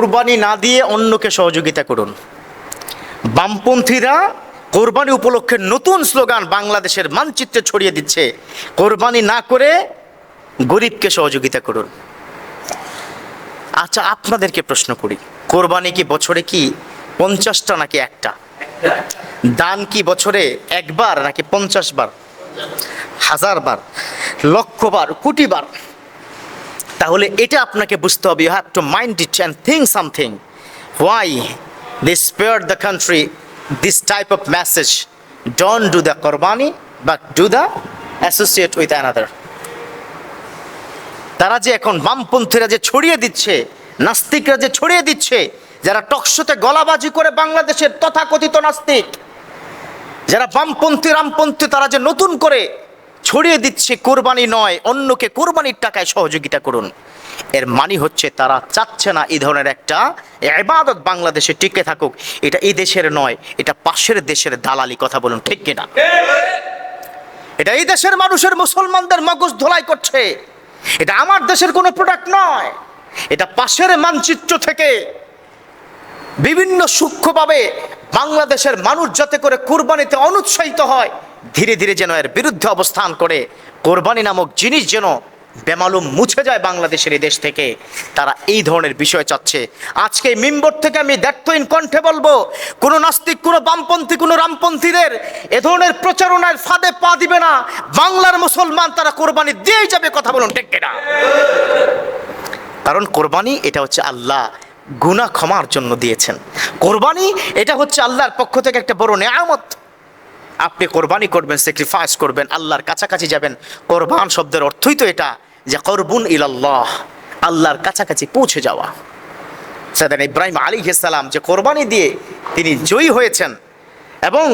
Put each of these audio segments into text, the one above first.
কোরবানি না দিয়ে অন্যকে সহযোগিতা করুন। বামপন্থীরা কোরবানি উপলক্ষে নতুন স্লোগান বাংলাদেশের মানচিত্রে ছড়িয়ে দিচ্ছে। কোরবানি না করে গরিবকে সহযোগিতা করুন। আচ্ছা আপনাদেরকে প্রশ্ন করি, কোরবানি কি বছরে কি পঞ্চাশটা নাকি একটা? দান কি বছরে একবার নাকি পঞ্চাশ বার? হাজার বার? লক্ষ বার? কোটি বার? তাহলে এটা আপনাকে বুঝতে হবে you have to mind it and think something why they spare the country this type of message don't do the qurbani but do the associate with another তারা যে এখন বামপন্থীরা যে ছড়িয়ে দিচ্ছে, নাস্তিকরা যে ছড়িয়ে দিচ্ছে, যারা টকশোতে গলাবাজি করে বাংলাদেশের তথাকথিত নাস্তিক, যারা বামপন্থী, রামপন্থী, তারা যে নতুন করে ছড়িয়ে দিচ্ছে কোরবানি নয়, অন্যকে কোরবানির টাকায় সহযোগিতা করুন। এর মানে হচ্ছে তারা চাচ্ছে না এই ধরনের একটা এবাদত বাংলাদেশে টিকে থাকুক। এটা এই দেশের নয়, এটা পাশের দেশের দালালি কথা বলুন, ঠিক কিনা? এটা এই দেশের মানুষের মুসলমানদের মগজ ধোলাই করছে। এটা আমার দেশের কোনো প্রোডাক্ট নয়। এটা পাশের মানচিত্র থেকে বিভিন্ন সূক্ষ্মভাবে বাংলাদেশের মানুষ যাতে করে কোরবানিতে অনুৎসাহিত হয় ধীরে ধীরে যেন এর বিরুদ্ধে অবস্থান করে, কোরবানি নামক জিনিস যেন বেমালুম মুছে যায় বাংলাদেশের এই দেশ থেকে। তারা এই ধরনের বিষয় চাচ্ছে। আজকে মিম্বর থেকে আমি দ্যার্থহীন কণ্ঠে বলব, কোনো নাস্তিক, কোনো বামপন্থী, কোনো রামপন্থীদের এ ধরনের প্রচারণার ফাঁদে পা দিবে না। বাংলার মুসলমান তারা কোরবানি দিয়েই যাবে, কথা বলুন, ঠিক না কারণ কোরবানি এটা হচ্ছে আল্লাহ গুনাহ ক্ষমার জন্য দিয়েছেন। কোরবানি এটা হচ্ছে আল্লাহর পক্ষ থেকে একটা বড় নেয়ামত। আপনি কোরবানি করবেন স্যাক্রিফাইস করবেন, আল্লাহর কাছাকাছি যাবেন। কোরবান শব্দের অর্থই তো এটা যে করবুন ইলাল্লাহ, আল্লাহর কাছাকাছি পৌঁছে যাওয়া। সাদান ইব্রাহিম আলী সালাম যে কোরবানি দিয়ে তিনি জয়ী হয়েছেন এবং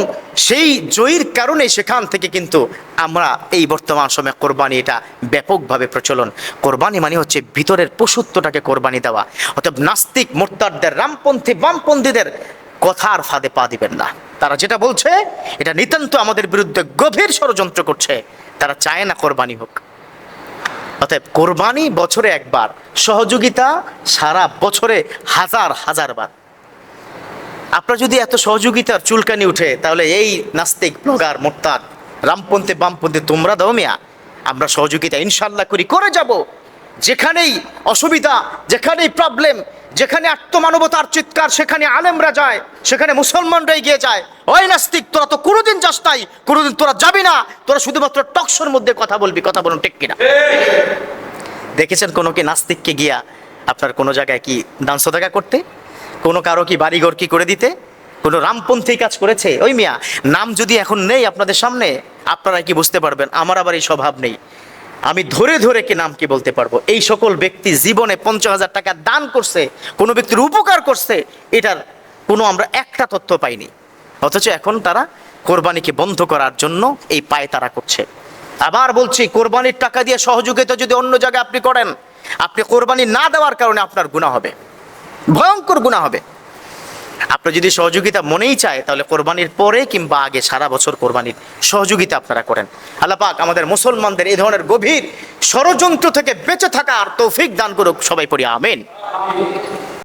সেই জয়ীর কারণে সেখান থেকে কিন্তু আমরা এই বর্তমান সময়ে কোরবানি এটা ব্যাপকভাবে প্রচলন। কোরবানি মানে হচ্ছে ভিতরের পশুত্বটাকে কোরবানি দেওয়া। অর্থাৎ নাস্তিক, মোর্তারদের, রামপন্থী, বামপন্থীদের কথার ফাঁদে পা দিবেন না। তারা যেটা বলছে, এটা নিতান্ত আমাদের বিরুদ্ধে গভীর ষড়যন্ত্র করছে। তারা চায় না কোরবানি হোক। অতএব কোরবানি বছরে একবার, সহযোগিতা সারা বছরে হাজার হাজার বার। আপনার যদি এত সহযোগিতার চুলকানি উঠে, তাহলে এই নাস্তিক, ব্লগার মোত্তার রামপন্থী, বামপন্থী, তোমরা দাও মিয়া, আমরা সহযোগিতা ইনশাল্লাহ করি। করে যাব। যেখানেই অসুবিধা, যেখানেই প্রবলেম যেখানে আত্মমানবতার চিৎকার, সেখানে আলেমরা যায়, সেখানে মুসলমানরা গিয়ে যায়। ওই নাস্তিক, তোরা তো কোনোদিন যাস নাই, কোনোদিন তোরা যাবি না, তোরা শুধুমাত্র টকশোর মধ্যে কথা বলবি, কথা বলুন ঠিক কিনা? দেখেছেন কোনো কি নাস্তিককে গিয়া আপনার কোনো জায়গায় কি দান সদাকা করতে? কোনো কারও কি বাড়িঘর কি করে দিতে? কোনো রামপন্থী কাজ করেছে? ওই মিয়া, নাম যদি এখন নেই আপনাদের সামনে আপনারা কি বুঝতে পারবেন? আমার আবার এই স্বভাব নেই। আমি ধরে ধরে কি নাম কি বলতে পারব? এই সকল ব্যক্তি জীবনে পঞ্চাশ হাজার টাকা দান করছে, কোনো ব্যক্তির উপকার করছে, এটার কোনো আমরা একটা তথ্য পাইনি। অথচ এখন তারা কোরবানিকে বন্ধ করার জন্য এই পায় তারা করছে। আবার বলছি, কোরবানির টাকা দিয়ে সহযোগিতা যদি অন্য জায়গায় আপনি করেন, আপনি কোরবানি না দেওয়ার কারণে আপনার গুণা হবে। ভয়ঙ্কর গুণা হবে। আপনার যদি সহযোগিতা মনেই চায়, তাহলে কোরবানির পরে কিংবা আগে সারা বছর কোরবানির সহযোগিতা আপনারা করেন। আল্লাহ পাক আমাদের মুসলমানদের এই ধরনের গভীর ষড়যন্ত্র থেকে বেঁচে থাকা আর তৌফিক দান করুক সবাই পড়ি, আমেন।